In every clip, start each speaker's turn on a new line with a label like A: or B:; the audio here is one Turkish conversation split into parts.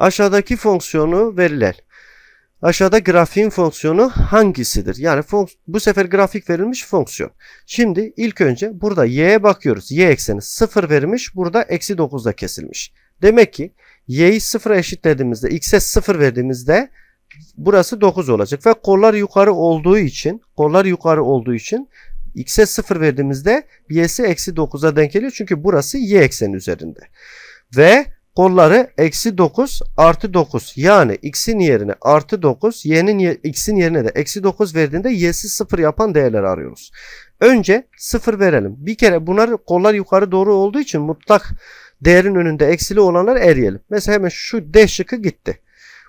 A: Aşağıdaki fonksiyonu verilen. Aşağıda grafiğin fonksiyonu hangisidir? Yani bu sefer grafik verilmiş fonksiyon. Şimdi ilk önce burada y'ye bakıyoruz. Y ekseni 0 verilmiş. Burada eksi 9'da kesilmiş. Demek ki y'yi 0'a eşitlediğimizde x'e 0 verdiğimizde burası 9 olacak. Ve kollar yukarı olduğu için kollar yukarı olduğu için x'e 0 verdiğimizde y'si eksi 9'a denk geliyor. Çünkü burası y ekseni üzerinde. Ve kolları eksi 9 artı 9 yani x'in yerine artı 9 y'nin x'in yerine de eksi 9 verdiğinde y'si 0 yapan değerler arıyoruz. Önce 0 verelim. Bir kere bunlar kollar yukarı doğru olduğu için mutlak değerin önünde eksili olanlar eriyelim. Mesela hemen şu D şıkkı gitti.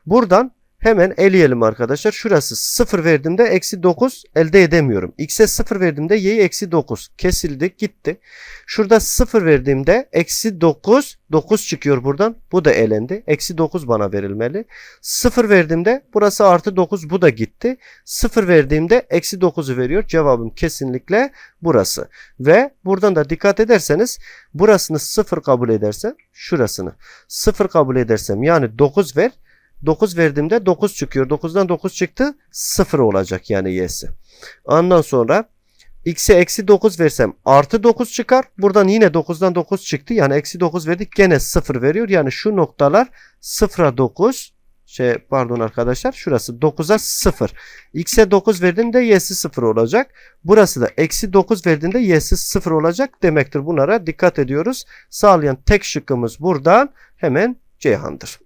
A: Buradan hemen eleyelim arkadaşlar. Şurası 0 verdiğimde eksi 9 elde edemiyorum. X'e 0 verdiğimde y'yi eksi 9 kesildi gitti. Şurada 0 verdiğimde eksi 9 9 çıkıyor buradan. Bu da elendi. Eksi 9 bana verilmeli. 0 verdiğimde burası artı 9 bu da gitti. 0 verdiğimde eksi 9'u veriyor. Cevabım kesinlikle burası. Ve buradan da dikkat ederseniz burasını 0 kabul edersem şurasını 0 kabul edersem yani 9 ver. 9 verdiğimde 9 çıkıyor. 9'dan 9 çıktı 0 olacak yani y'si. Ondan sonra x'e eksi 9 versem artı 9 çıkar. Buradan yine 9'dan 9 çıktı. Yani eksi 9 verdik gene 0 veriyor. Yani şu noktalar 0'a 9 şey pardon arkadaşlar şurası 9'a 0. X'e 9 verdiğinde y'si 0 olacak. Burası da eksi 9 verdiğinde y'si 0 olacak demektir. Bunlara dikkat ediyoruz. Sağlayan tek şıkkımız buradan hemen Ceyhan'dır.